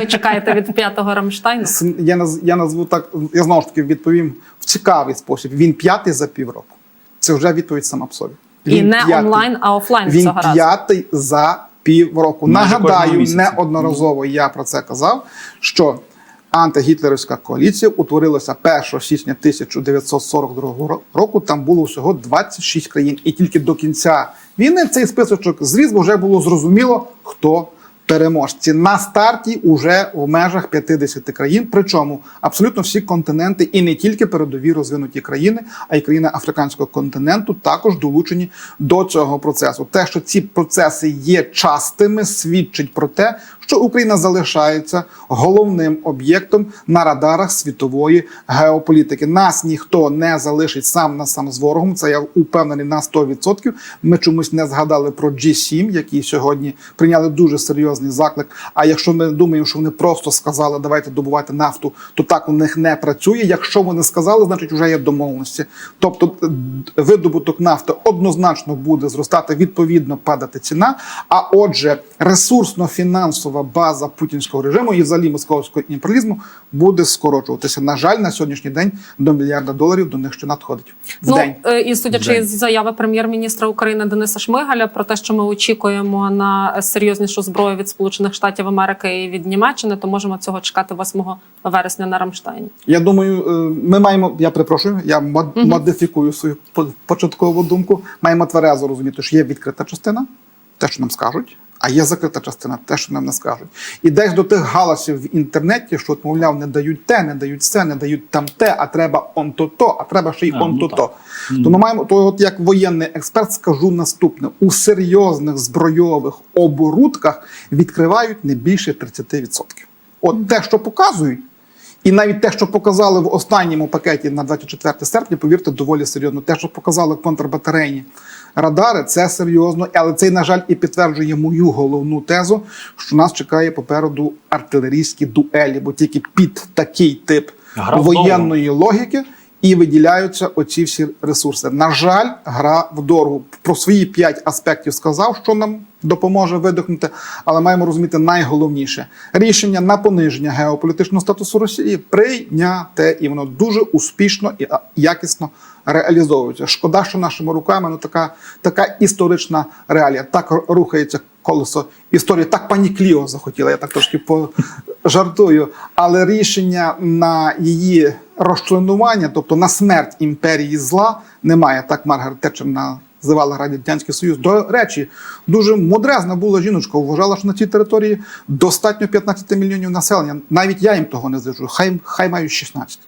ви чекаєте від п'ятого Рамштайну? Я, наз, я назву так, я знову ж таки відповім в цікавий спосіб. Він п'ятий за півроку. Це вже відповідь сама по собі. І не п'ятий. онлайн, а офлайн Він цього разу. п'ятий за півроку. Кожного Нагадаю, місяця. неодноразово я про це казав, що антигітлерівська коаліція утворилася 1 січня 1942 ро- року. Там було всього 26 країн, і тільки до кінця війни цей списочок зріз, бо вже було зрозуміло, хто переможці. На старті уже в межах 50 країн. Причому абсолютно всі континенти, і не тільки передові розвинуті країни, а й країни африканського континенту також долучені до цього процесу. Те, що ці процеси є частими, свідчить про те, що Україна залишається головним об'єктом на радарах світової геополітики. Нас ніхто не залишить сам на сам з ворогом. Це я упевнений на 100%. Ми чомусь не згадали про G7, які сьогодні прийняли дуже серйозний заклик. А якщо ми думаємо, що вони просто сказали, давайте добувати нафту, то так у них не працює. Якщо вони сказали, значить вже є домовленості. Тобто видобуток нафти однозначно буде зростати, відповідно падати ціна. А отже, ресурсно-фінансова база путінського режиму і взагалі московського імперіалізму буде скорочуватися. На жаль, на сьогоднішній день до мільярда доларів до них ще надходить в Ну день. е, і судячи День. з заяви прем'єр-міністра України Дениса Шмигаля про те, що ми очікуємо на серйознішу зброю від Сполучених Штатів Америки і від Німеччини, то можемо цього чекати 8 вересня на Рамштайні. Я думаю, е, ми маємо. Я перепрошую, я мод- модифікую свою початкову думку. Маємо тверезо розуміти, що є відкрита частина, те, що нам скажуть, а є закрита частина, те, що нам не скажуть. І десь до тих галасів в інтернеті, що, от, мовляв, не дають те, не дають це, не дають там те, а треба он то то, а треба ще й А, он ну то то. То ми маємо, то от як воєнний експерт скажу наступне: у серйозних збройових оборудках відкривають не більше 30%. От те, що показують. І навіть те, що показали в останньому пакеті на 24 серпня, повірте, доволі серйозно. Те, що показали контрбатарейні радари, це серйозно. Але це, на жаль, і підтверджує мою головну тезу, що нас чекає попереду артилерійські дуелі, бо тільки під такий тип Гра воєнної логіки і виділяються оці всі ресурси. На жаль, гра в дорогу. Про свої п'ять аспектів сказав, що нам допоможе видихнути, але маємо розуміти найголовніше рішення на пониження геополітичного статусу Росії прийняте, і воно дуже успішно і якісно реалізовується. Шкода, що нашими руками ну така, така історична реалія. Так рухається колесо історії. Так пані Кліо захотіла. Я так трошки пожартую. Але рішення на її розчленування, тобто на смерть імперії зла, немає. Так Маргарет Тетчер називала Радянський Союз. До речі, дуже мудрезна була жіночка. Вважала, що на цій території достатньо 15 мільйонів населення. Навіть я їм того не зажу. Хай, хай мають 16.